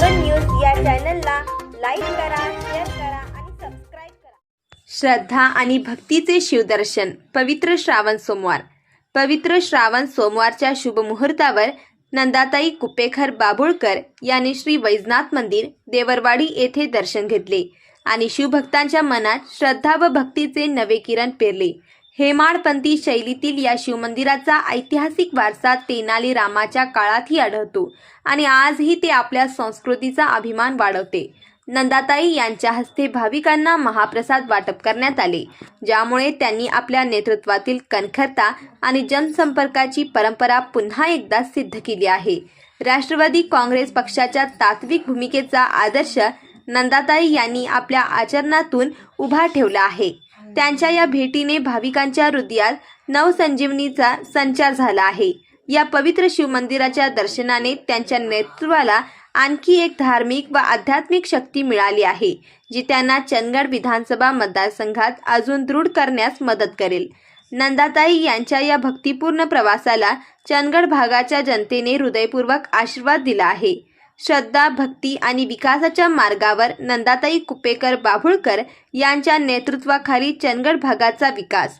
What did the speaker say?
चॅनलला लाईक करा शेअर करा आणि सबस्क्राईब करा. श्रद्धा आणि भक्तीचे शिवदर्शन पवित्र श्रावण सोमवार. पवित्र श्रावण सोमवारच्या शुभमुहूर्तावर नंदाताई कुपेखर बाबुळकर यांनी श्री वैजनाथ मंदिर देवरवाडी येथे दर्शन घेतले आणि शिवभक्तांच्या मनात श्रद्धा व भक्तीचे नवे किरण पेरले. हेमाडपंथी शैलीतील या शिवमंदिराचा ऐतिहासिक वारसा तेनाली रामाच्या काळातही आढळतो आणि आजही ते आपल्या संस्कृतीचा अभिमान वाढवते. नंदाताई यांच्या हस्ते भाविकांना महाप्रसाद वाटप करण्यात आले ज्यामुळे त्यांनी आपल्या नेतृत्वातील कणखरता आणि जनसंपर्काची परंपरा पुन्हा एकदा सिद्ध केली आहे. राष्ट्रवादी काँग्रेस पक्षाच्या तात्विक भूमिकेचा आदर्श नंदाताई यांनी आपल्या आचरणातून उभा ठेवला आहे. त्यांच्या या भेटीने भाविकांच्या हृदयात नवसंजीवनीचा संचार झाला आहे. या पवित्र शिवमंदिराच्या दर्शनाने त्यांच्या नेतृत्वाला आणखी एक धार्मिक व आध्यात्मिक शक्ती मिळाली आहे जी त्यांना चंदगड विधानसभा मतदारसंघात अजून दृढ करण्यास मदत करेल. नंदाताई यांच्या या भक्तिपूर्ण प्रवासाला चंदगड भागाच्या जनतेने हृदयपूर्वक आशीर्वाद दिला आहे. श्रद्धा भक्ती आणि विकासाच्या मार्गावर नंदाताई कुपेकर बाभुळकर यांच्या नेतृत्वाखाली चंदगड भागाचा विकास.